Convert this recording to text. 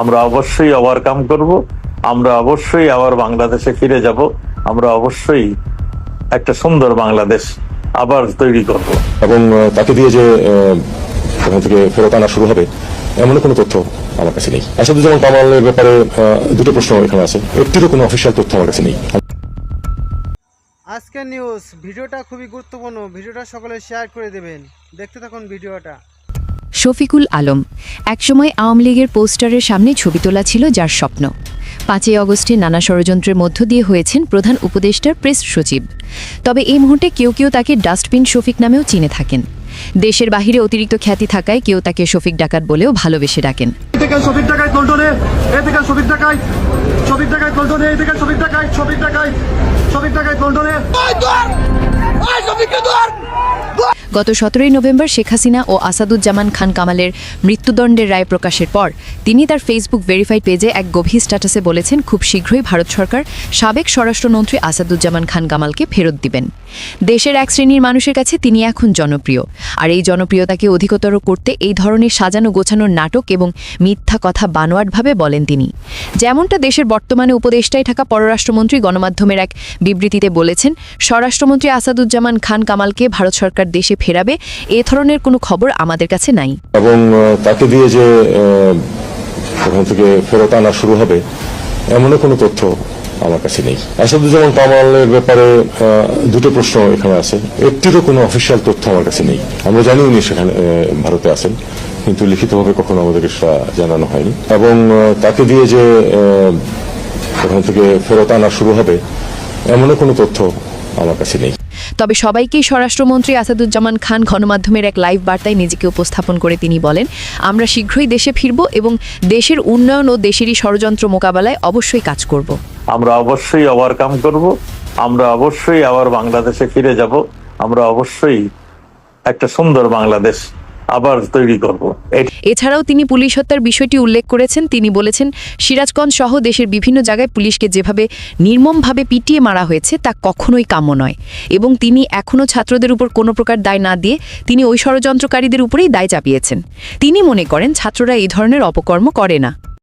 আমরা অবশ্যই ওভারকাম করব আমরা অবশ্যই আবার বাংলাদেশে ফিরে যাব আমরা অবশ্যই একটা সুন্দর বাংলাদেশ আবার তৈরি করব। এবং তাকে দিয়ে যে ওখান থেকে ফেরত আনা শুরু হবে এমন কোনো তথ্য আমার কাছে নেই। আসাদুজ্জামান কামালের ব্যাপারে দুটো প্রশ্ন এখানে আছে। একটিরও কোনো অফিসিয়াল তথ্য আমার কাছে নেই। আজকের নিউজ ভিডিওটা খুবই গুরুত্বপূর্ণ। ভিডিওটা সকলে শেয়ার করে দেবেন। দেখতে থাকুন ভিডিওটা। শফিকুল আলম। একসময় আওয়ামী লীগের পোস্টারের সামনে ছবি তোলা ছিল যার স্বপ্ন। পাঁচই অগস্টে নানা ষড়যন্ত্রের মধ্য দিয়ে হয়েছেন প্রধান উপদেষ্টার প্রেস সচিব। তবে এই মুহূর্তে কেউ কেউ তাকে ডাস্টবিন শফিক নামেও চিনে থাকেন। দেশের বাহিরে অতিরিক্ত খ্যাতি থাকায় কেউ তাকে শফিক ডাকাত বলেও ভালোবেসে ডাকেন। থেকে গত সতেরোই নভেম্বর শেখ হাসিনা ও আসাদুজ্জামান খান কামালের মৃত্যুদণ্ডের রায় প্রকাশের পর তিনি তার ফেসবুক ভেরিফাইড পেজে এক গভীর স্ট্যাটাসে বলেছেন, খুব শীঘ্রই ভারত সরকার সাবেক স্বরাষ্ট্রমন্ত্রী আসাদুজ্জামান খান কামালকে ফেরত দিবেন। দেশের এক শ্রেণির মানুষের কাছে তিনি এখন জনপ্রিয়। আর এই জনপ্রিয়তাকে অধিকতর করতে এই ধরনের সাজানো গোছানোর নাটক এবং মিথ্যা কথা বানোয়াটভাবে বলেন তিনি। যেমনটা দেশের বর্তমানে উপদেষ্টায় থাকা পররাষ্ট্রমন্ত্রী গণমাধ্যমের এক বিবৃতিতে বলেছেন, স্বরাষ্ট্রমন্ত্রী আসাদুজ্জামান খান কামালকে ভারত সরকার দেশে ফেরাবে, এ ধরনের কোনো খবর আমাদের কাছে নাই। এবং তাকে দিয়ে যে ওখান থেকে ফেরত আনা শুরু হবে, এমনও কোনো তথ্য আমার কাছে নেই। আসাদুজ্জামান কামালের ব্যাপারে দুটো প্রশ্ন এখানে আছে। একটিরও কোনো অফিসিয়াল তথ্য আমার কাছে নেই। আমরা জানি উনি সেখানে ভারতে আছেন, কিন্তু লিখিতভাবে কখনো আমাদেরকে সেটা জানানো হয়নি। এবং তাকে দিয়ে যে ওখান থেকে ফেরত আনা শুরু হবে, এমনও কোনো তথ্য আমার কাছে নেই। তবে সবাইকেই স্বরাষ্ট্রমন্ত্রী আসাদুজ্জামান খান গণমাধ্যমের এক লাইভ বার্তায় নিজেকে উপস্থাপন করে তিনি বলেন আমরা শীঘ্রই দেশে ফিরব এবং দেশের উন্নয়ন ও দেশেরই ষড়যন্ত্র মোকাবেলায় অবশ্যই কাজ করব। আমরা অবশ্যই ওভারকাম করব আমরা অবশ্যই আবার বাংলাদেশে ফিরে যাব আমরা অবশ্যই একটা সুন্দর বাংলাদেশ আবার তৈরি করব। এছাড়াও তিনি পুলিশ হত্যার বিষয়টি উল্লেখ করেছেন। তিনি বলেছেন, সিরাজগঞ্জ সহ দেশের বিভিন্ন জায়গায় পুলিশকে যেভাবে নির্মমভাবে পিটিয়ে মারা হয়েছে, তা কখনোই কাম্য নয়। এবং তিনি এখনও ছাত্রদের উপর কোনো প্রকার দায় না দিয়ে তিনি ওই ষড়যন্ত্রকারীদের উপরেই দায় চাপিয়েছেন। তিনি মনে করেন, ছাত্ররা এই ধরনের অপকর্ম করে না।